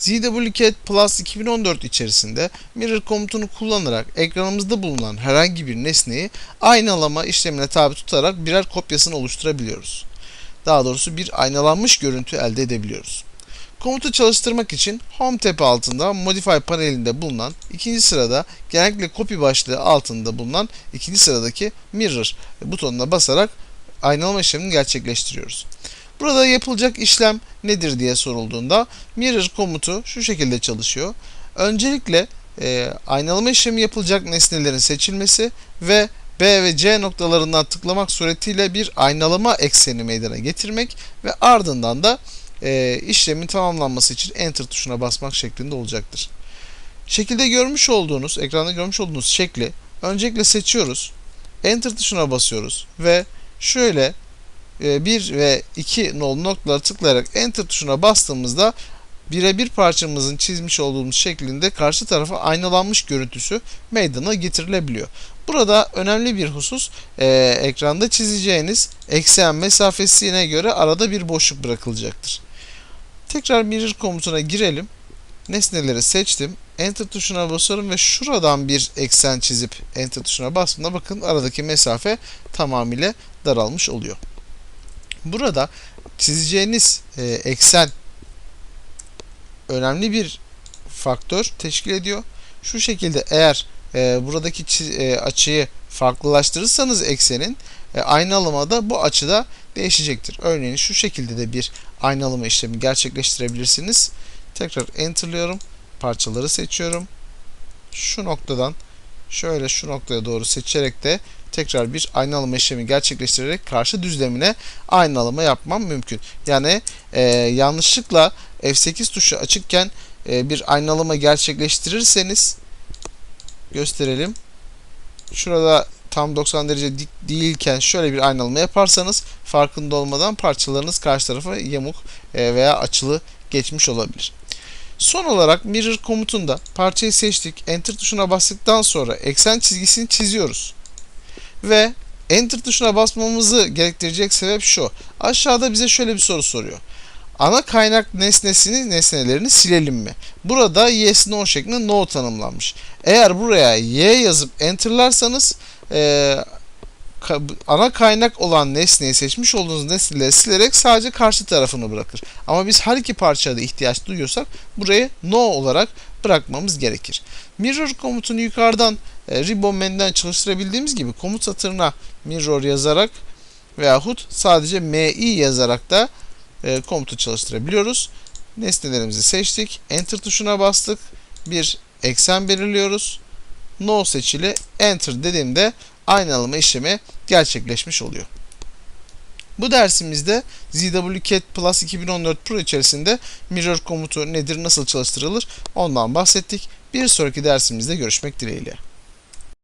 ZWCAT Plus 2014 içerisinde mirror komutunu kullanarak ekranımızda bulunan herhangi bir nesneyi aynalama işlemine tabi tutarak birer kopyasını oluşturabiliyoruz. Daha doğrusu bir aynalanmış görüntü elde edebiliyoruz. Komutu çalıştırmak için Home tab altında Modify panelinde bulunan ikinci sırada genellikle copy başlığı altında bulunan ikinci sıradaki Mirror butonuna basarak aynalama işlemini gerçekleştiriyoruz. Burada yapılacak işlem nedir diye sorulduğunda Mirror komutu şu şekilde çalışıyor. Öncelikle e, aynalama işlemi yapılacak nesnelerin seçilmesi ve B ve C noktalarından tıklamak suretiyle bir aynalama ekseni meydana getirmek ve ardından da e, işlemin tamamlanması için Enter tuşuna basmak şeklinde olacaktır. Şekilde görmüş olduğunuz, ekranda görmüş olduğunuz şekli öncelikle seçiyoruz. Enter tuşuna basıyoruz ve şöyle 1 ve 2 nolu noktaları tıklayarak Enter tuşuna bastığımızda birebir parçamızın çizmiş olduğumuz şeklinde karşı tarafa aynalanmış görüntüsü meydana getirilebiliyor. Burada önemli bir husus e, ekranda çizeceğiniz eksen mesafesine göre arada bir boşluk bırakılacaktır. Tekrar mirror komutuna girelim. Nesneleri seçtim. Enter tuşuna basıyorum ve şuradan bir eksen çizip Enter tuşuna bastığımda bakın aradaki mesafe tamamıyla daralmış oluyor. Burada çizeceğiniz e, eksen önemli bir faktör teşkil ediyor. Şu şekilde eğer e, buradaki e, açıyı farklılaştırırsanız eksenin e, aynalamada bu açıda değişecektir. Örneğin şu şekilde de bir aynalama işlemi gerçekleştirebilirsiniz. Tekrar enterlıyorum. Parçaları seçiyorum. Şu noktadan şöyle şu noktaya doğru seçerek de tekrar bir aynalama işlemi gerçekleştirerek karşı düzlemine aynalama yapmam mümkün. Yani e, yanlışlıkla F8 tuşu açıkken e, bir aynalama gerçekleştirirseniz gösterelim. Şurada tam 90 derece dik değilken şöyle bir aynalama yaparsanız farkında olmadan parçalarınız karşı tarafa yamuk e, veya açılı geçmiş olabilir. Son olarak mirror komutunda parçayı seçtik. Enter tuşuna bastıktan sonra eksen çizgisini çiziyoruz. Ve Enter tuşuna basmamızı gerektirecek sebep şu. Aşağıda bize şöyle bir soru soruyor. Ana kaynak nesnesini, nesnelerini silelim mi? Burada yes no şeklinde no tanımlanmış. Eğer buraya y yazıp enterlarsanız e, ana kaynak olan nesneyi seçmiş olduğunuz nesneleri silerek sadece karşı tarafını bırakır. Ama biz her iki parçaya da ihtiyaç duyuyorsak burayı no olarak bırakmamız gerekir. Mirror komutunu yukarıdan e, ribbon menüden çalıştırabildiğimiz gibi komut satırına mirror yazarak veyahut sadece mi yazarak da e, komutu çalıştırabiliyoruz. Nesnelerimizi seçtik. Enter tuşuna bastık. Bir eksen belirliyoruz. No seçili Enter dediğimde aynalama işlemi gerçekleşmiş oluyor. Bu dersimizde ZWCAT Plus 2014 Pro içerisinde mirror komutu nedir, nasıl çalıştırılır ondan bahsettik. Bir sonraki dersimizde görüşmek dileğiyle.